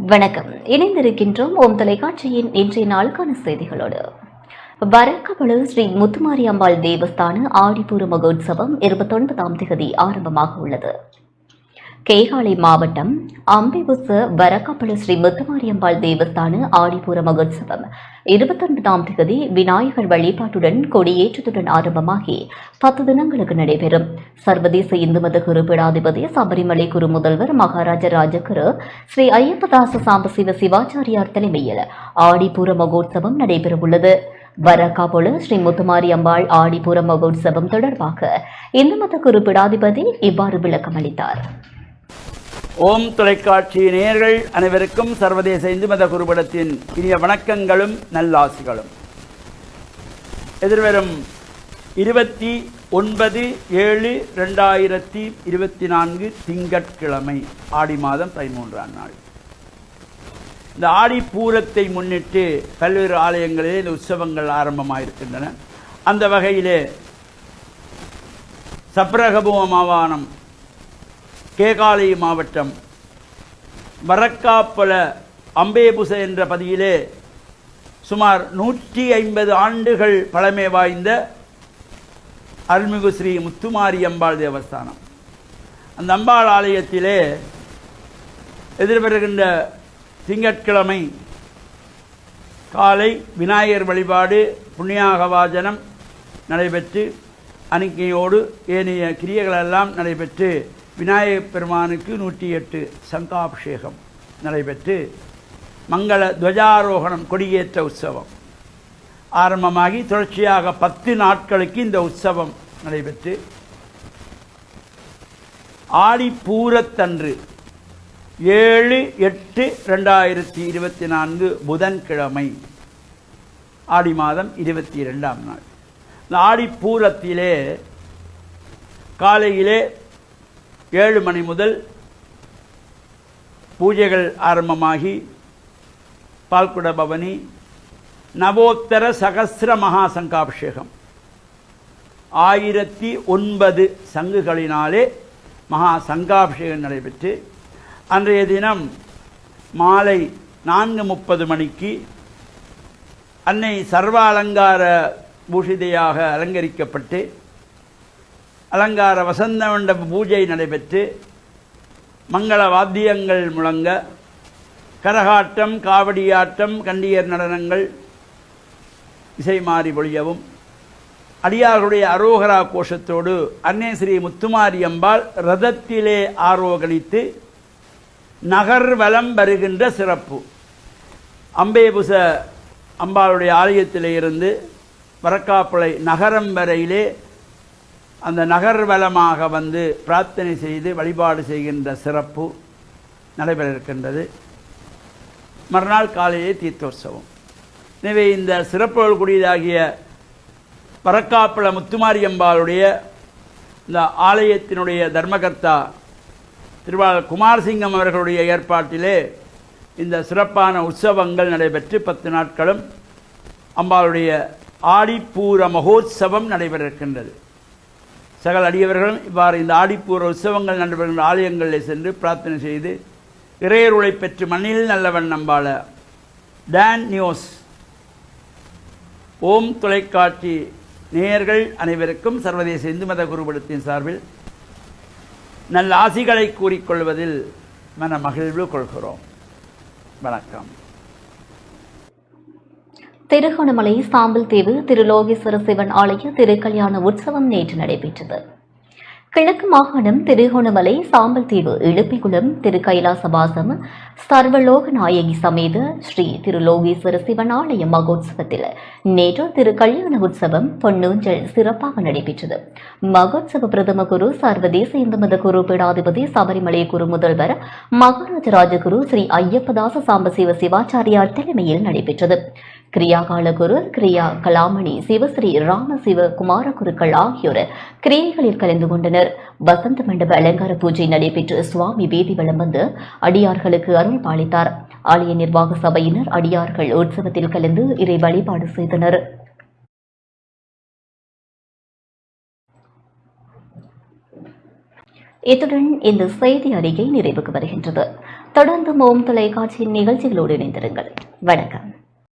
வணக்கம். இணைந்திருக்கின்றோம் ஓம் தொலைக்காட்சியின் இன்றைய நாளுக்கான செய்திகளோடு. வரக்கபழு ஸ்ரீ முத்துமாரி அம்பாள் தேவஸ்தான ஆடிப்பூர மகோத்சவம் இருபத்தொன்பதாம் தேதி ஆரம்பமாக உள்ளது. கேகாலை மாவட்டம் அம்பிபுச வரக்கபழு ஸ்ரீ முத்துமாரியம்பாள் தேவஸ்தான ஆடிப்பூர மகோத்சவம். இருபத்தொன்பதாம் தேதி விநாயகர் வழிபாட்டுடன் கொடியேற்றத்துடன் ஆரம்பமாகி பத்து தினங்களுக்கு நடைபெறும். சர்வதேச இந்து மத குரு பீடாதிபதி சபரிமலை குரு முதல்வர் மகாராஜ ராஜகுரு ஸ்ரீ ஐயப்பதாச சாம்பசிவ சிவாச்சாரியார் தலைமையில் ஆடிப்பூர மகோத்சவம் நடைபெறவுள்ளது. வரக்காபொல ஸ்ரீ முத்துமாரி அம்பாள் ஆடிபுர மகோத்சவம் தொடர்பாக இந்து மத குரு பீடாதிபதி இவ்வாறு விளக்கம் அளித்தார் ஓம் தொலைக்காட்சி நேயர்கள் அனைவருக்கும் சர்வதேச இந்து மத குருபடத்தின் இனிய வணக்கங்களும் நல்லாசிகளும். எதிர்வரும் இருபத்தி ஒன்பது ஏழு ரெண்டாயிரத்தி இருபத்தி நான்கு திங்கட்கிழமை ஆடி மாதம் பதிமூன்றாம் நாள். இந்த ஆடி பூரத்தை முன்னிட்டு பல்வேறு ஆலயங்களிலே இந்த உற்சவங்கள் ஆரம்பமாயிருக்கின்றன. அந்த வகையிலே சப்ரகபூமமாவானம் கேகாலை மாவட்டம். வரக்காப்பல அம்பேபுச என்ற பதியிலே சுமார் நூற்றி ஐம்பது ஆண்டுகள் பழமை வாய்ந்த அருள்மிகு ஸ்ரீ முத்துமாரி அம்பாள் தேவஸ்தானம். அந்த அம்பாள் ஆலயத்திலே எதிர்வருகின்ற திங்கட்கிழமை காலை விநாயகர் வழிபாடு புண்ணியாகவாஜனம் நடைபெற்று அணிக்கையோடு ஏனைய கிரியைகளெல்லாம் நடைபெற்று விநாயகப் பெருமானுக்கு நூற்றி எட்டு சங்காபிஷேகம் நடைபெற்று மங்கள துவஜாரோகணம் கொடியேற்ற உற்சவம். ஆரம்பமாகி தொடர்ச்சியாக பத்து நாட்களுக்கு இந்த உற்சவம் நடைபெற்று ஆடிப்பூரத்தன்று ஏழு எட்டு ரெண்டாயிரத்தி இருபத்தி நான்கு புதன்கிழமை ஆடி மாதம் இருபத்தி ரெண்டாம் நாள். இந்த ஆடிப்பூரத்திலே காலையிலே ஏழு மணி முதல் பூஜைகள் ஆரம்பமாகி பால்குட பவனி நவோத்தர சகசிர மகா சங்காபிஷேகம் ஆயிரத்தி ஒன்பது சங்குகளினாலே மகா சங்காபிஷேகம் நடைபெற்று அன்றைய தினம் மாலை நான்கு முப்பது மணிக்கு அன்னை சர்வ அலங்கார பூஷிதையாக அலங்கரிக்கப்பட்டு அலங்கார வசந்த மண்டப பூஜை நடைபெற்று மங்கள வாத்தியங்கள் முழங்க கரகாட்டம் காவடியாட்டம் கண்டியர் நடனங்கள் இசை மாறி பொழியவும் அடியார்களுடைய அரோகரா கோஷத்தோடு அன்னை ஸ்ரீ முத்துமாரி அம்பாள் ரதத்திலே ஆரோகணித்து நகர் வலம் வருகின்ற சிறப்பு. அம்பேபுச அம்பாளுடைய ஆலயத்திலே இருந்து வரக்காப்பளை நகரம் வரையிலே அந்த நகர்வலமாக வந்து பிரார்த்தனை செய்து வழிபாடு செய்கின்ற சிறப்பு நடைபெற இருக்கின்றது மறுநாள் காலையே தீர்த்தோற்சவம். எனவே இந்த சிறப்புகள் கூடியதாகிய பறக்காப்பிள முத்துமாரியம்பாளுடைய இந்த ஆலயத்தினுடைய தர்மகர்த்தா திருவாளர் குமாரசிங்கம் அவர்களுடைய ஏற்பாட்டிலே இந்த சிறப்பான உற்சவங்கள் நடைபெற்று பத்து நாட்களும் அம்பாளுடைய ஆடிப்பூர மகோத்சவம் நடைபெற இருக்கின்றது சகல அடியவர்களும் இவ்வாறு இந்த ஆடிப்பூர உற்சவங்கள் நடைபெறுகின்ற ஆலயங்களில் சென்று பிரார்த்தனை செய்து இறையருளை பெற்று மண்ணில் நல்லவன் நம்பாள டான் நியூஸ். ஓம் தொலைக்காட்சி நேயர்கள் அனைவருக்கும் சர்வதேச இந்து மத குருபடத்தின் சார்பில் நல்ல ஆசிகளை கூறிக்கொள்வதில் மன மகிழ்வு கொள்கிறோம். வணக்கம். திருகோணமலை சாம்பல் தீவு திருலோகேஸ்வர சிவன் ஆலய திருக்கல்யாண உற்சவம் நேற்று நடைபெற்றது. கிழக்கு மாகாணம் திருகோணமலை சாம்பல் தீவு இழுப்பிக்குளம் திரு கைலாசவாசம் சர்வலோக நாயகி சமேத ஸ்ரீ திருலோகேஸ்வர சிவன் ஆலய மகோத்சவத்தில் நேற்று திரு கல்யாண உற்சவம் பொன்னூஞ்சல் சிறப்பாக நடைபெற்றது. மகோத்சவ பிரதம குரு சர்வதேச இந்து மத குரு பீடாதிபதி சபரிமலை குரு முதல்வர் மகாராஜ ராஜகுரு ஸ்ரீ ஐயப்பதாச சாம்பசிவ சிவாச்சாரியார் தலைமையில் நடைபெற்றது. கிரியாகால குரு கிரியா கலாமணி சிவஸ்ரீ ராமசிவ குமார குருக்கள் ஆகியோர் கிரியைகளில் கலந்து கொண்டனர். வசந்த மண்டப அலங்கார பூஜை நடைபெற்று சுவாமி வேதி வலம் வந்து அடியார்களுக்கு அருள் பாலித்தார். ஆலய நிர்வாக சபையினர் அடியார்கள் உற்சவத்தில் கலந்து இறை வழிபாடு செய்தனர். இத்துடன் இந்த செய்தி அறிக்கை நிறைவுக்கு வருகின்றது. தொடர்ந்து மோம் தொலைக்காட்சியின் நிகழ்ச்சிகளோடு இணைந்திருங்கள். வணக்கம்.